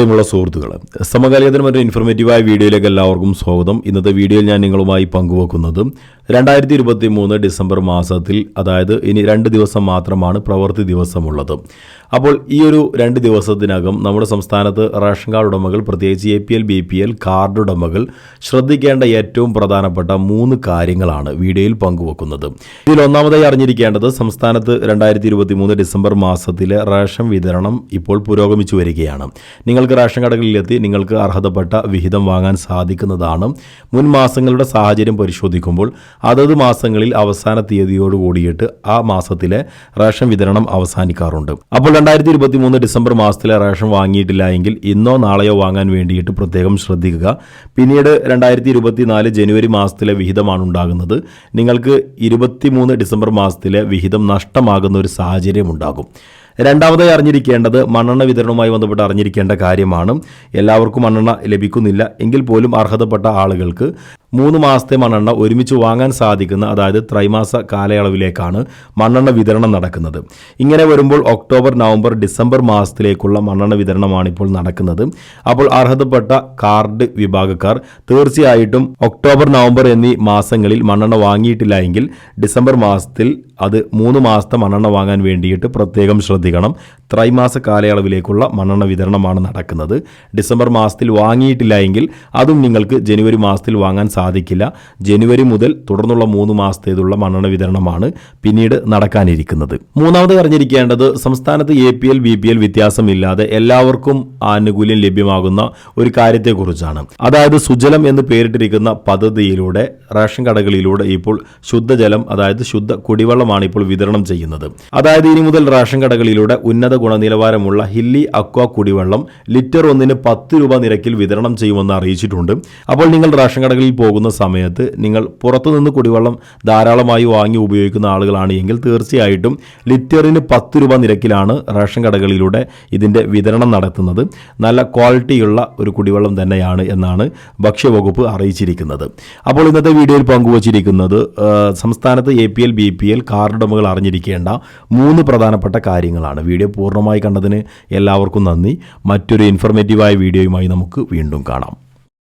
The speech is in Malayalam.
പ്രിയമുള്ള സുഹൃത്തുക്കൾ സമകാലികത്തിന് ഒരു ഇൻഫർമേറ്റീവായ വീഡിയോയിലേക്ക് എല്ലാവർക്കും സ്വാഗതം. ഇന്നത്തെ വീഡിയോയിൽ ഞാൻ നിങ്ങളുമായി പങ്കുവെക്കുന്നത് രണ്ടായിരത്തി ഇരുപത്തി മൂന്ന് ഡിസംബർ മാസത്തിൽ അതായത് ഇനി രണ്ട് ദിവസം മാത്രമാണ് പ്രവൃത്തി ദിവസമുള്ളത്. അപ്പോൾ ഈ ഒരു രണ്ട് ദിവസത്തിനകം നമ്മുടെ സംസ്ഥാനത്ത് റേഷൻ കാർഡ് ഉടമകൾ പ്രത്യേകിച്ച് A P L B P L card ഉടമകൾ ശ്രദ്ധിക്കേണ്ട ഏറ്റവും പ്രധാനപ്പെട്ട മൂന്ന് കാര്യങ്ങളാണ് വീഡിയോയിൽ പങ്കുവെക്കുന്നത്. ഇതിൽ ഒന്നാമതായി അറിഞ്ഞിരിക്കേണ്ടത് സംസ്ഥാനത്ത് രണ്ടായിരത്തി ഇരുപത്തി മൂന്ന് ഡിസംബർ മാസത്തിലെ റേഷൻ വിതരണം ഇപ്പോൾ പുരോഗമിച്ചു വരികയാണ്. നിങ്ങൾക്ക് റേഷൻ കടകളിലെത്തി നിങ്ങൾക്ക് അർഹതപ്പെട്ട വിഹിതം വാങ്ങാൻ സാധിക്കുന്നതാണ്. മുൻ മാസങ്ങളുടെ സാഹചര്യം പരിശോധിക്കുമ്പോൾ അതത് മാസങ്ങളിൽ അവസാന തീയതിയോട് കൂടിയിട്ട് ആ മാസത്തിലെ റേഷൻ വിതരണം അവസാനിക്കാറുണ്ട്. അപ്പോൾ രണ്ടായിരത്തി ഇരുപത്തി മൂന്ന് ഡിസംബർ മാസത്തിലെ റേഷൻ വാങ്ങിയിട്ടില്ല എങ്കിൽ ഇന്നോ നാളെയോ വാങ്ങാൻ വേണ്ടിയിട്ട് പ്രത്യേകം ശ്രദ്ധിക്കുക. പിന്നീട് രണ്ടായിരത്തി ഇരുപത്തിനാല് ജനുവരി മാസത്തിലെ വിഹിതമാണ് ഉണ്ടാകുന്നത്. നിങ്ങൾക്ക് ഇരുപത്തിമൂന്ന് ഡിസംബർ മാസത്തിലെ വിഹിതം നഷ്ടമാകുന്ന ഒരു സാഹചര്യം ഉണ്ടാകും. രണ്ടാമതായി അറിഞ്ഞിരിക്കേണ്ടത് മണ്ണെണ്ണ വിതരണവുമായി ബന്ധപ്പെട്ട് അറിഞ്ഞിരിക്കേണ്ട കാര്യമാണ്. എല്ലാവർക്കും മണ്ണെണ്ണ ലഭിക്കുന്നില്ല. എങ്കിൽ പോലും അർഹതപ്പെട്ട ആളുകൾക്ക് മൂന്ന് മാസത്തെ മണ്ണെണ്ണ ഒരുമിച്ച് വാങ്ങാൻ സാധിക്കുന്ന അതായത് ത്രൈമാസ കാലയളവിലേക്കാണ് മണ്ണെണ്ണ വിതരണം നടക്കുന്നത്. ഇങ്ങനെ വരുമ്പോൾ ഒക്ടോബർ നവംബർ ഡിസംബർ മാസത്തിലേക്കുള്ള മണ്ണെണ്ണ വിതരണമാണ് ഇപ്പോൾ നടക്കുന്നത്. അപ്പോൾ അർഹതപ്പെട്ട കാർഡ് വിഭാഗക്കാർ തീർച്ചയായിട്ടും ഒക്ടോബർ നവംബർ എന്നീ മാസങ്ങളിൽ മണ്ണെണ്ണ വാങ്ങിയിട്ടില്ല എങ്കിൽ ഡിസംബർ മാസത്തിൽ അത് മൂന്ന് മാസത്തെ മണ്ണെണ്ണ വാങ്ങാൻ വേണ്ടിയിട്ട് പ്രത്യേകം ശ്രദ്ധിക്കണം. ത്രൈമാസ കാലയളവിലേക്കുള്ള മണ്ണെണ്ണ വിതരണമാണ് നടക്കുന്നത്. ഡിസംബർ മാസത്തിൽ വാങ്ങിയിട്ടില്ല എങ്കിൽ അതും നിങ്ങൾക്ക് ജനുവരി മാസത്തിൽ വാങ്ങാൻ സാധിക്കില്ല. ജനുവരി മുതൽ തുടർന്നുള്ള മൂന്ന് മാസത്തേതുള്ള മണ്ണെണ്ണ വിതരണമാണ് പിന്നീട് നടക്കാനിരിക്കുന്നത്. മൂന്നാമത് അറിഞ്ഞിരിക്കേണ്ടത് സംസ്ഥാനത്ത് A P L B P L വ്യത്യാസമില്ലാതെ എല്ലാവർക്കും ആനുകൂല്യം ലഭ്യമാകുന്ന ഒരു കാര്യത്തെക്കുറിച്ചാണ്. അതായത് സുജലം എന്ന് പേരിട്ടിരിക്കുന്ന പദ്ധതിയിലൂടെ റേഷൻ കടകളിലൂടെ ഇപ്പോൾ ശുദ്ധജലം അതായത് ശുദ്ധ കുടിവെള്ളമാണ് ഇപ്പോൾ വിതരണം ചെയ്യുന്നത്. അതായത് ഇനി മുതൽ റേഷൻ കടകളിലൂടെ ഉന്നത ഗുണനിലവാരമുള്ള ഹില്ലി അക്വ കുടിവെള്ളം ലിറ്റർ ഒന്നിന് പത്ത് രൂപ നിരക്കിൽ വിതരണം ചെയ്യുമെന്ന് അറിയിച്ചിട്ടുണ്ട്. അപ്പോൾ നിങ്ങൾ റേഷൻ കടകളിൽ പോകുന്ന സമയത്ത് നിങ്ങൾ പുറത്തുനിന്ന് കുടിവെള്ളം ധാരാളമായി വാങ്ങി ഉപയോഗിക്കുന്ന ആളുകളാണ് എങ്കിൽ തീർച്ചയായിട്ടും ലിറ്ററിന് പത്ത് രൂപ നിരക്കിലാണ് റേഷൻ കടകളിലൂടെ ഇതിന്റെ വിതരണം നടത്തുന്നത്. നല്ല ക്വാളിറ്റിയുള്ള ഒരു കുടിവെള്ളം തന്നെയാണ് എന്നാണ് ഭക്ഷ്യവകുപ്പ് അറിയിച്ചിരിക്കുന്നത്. അപ്പോൾ ഇന്നത്തെ വീഡിയോയിൽ പങ്കുവച്ചിരിക്കുന്നത് സംസ്ഥാനത്ത് A P L B P L card അറിഞ്ഞിരിക്കേണ്ട മൂന്ന് പ്രധാനപ്പെട്ട കാര്യങ്ങളാണ്. വീഡിയോ പൂർണമായി കണ്ടതിന് എല്ലാവർക്കും നന്ദി. മറ്റൊരു ഇൻഫർമേറ്റീവായ വീഡിയോയുമായി നമുക്ക് വീണ്ടും കാണാം.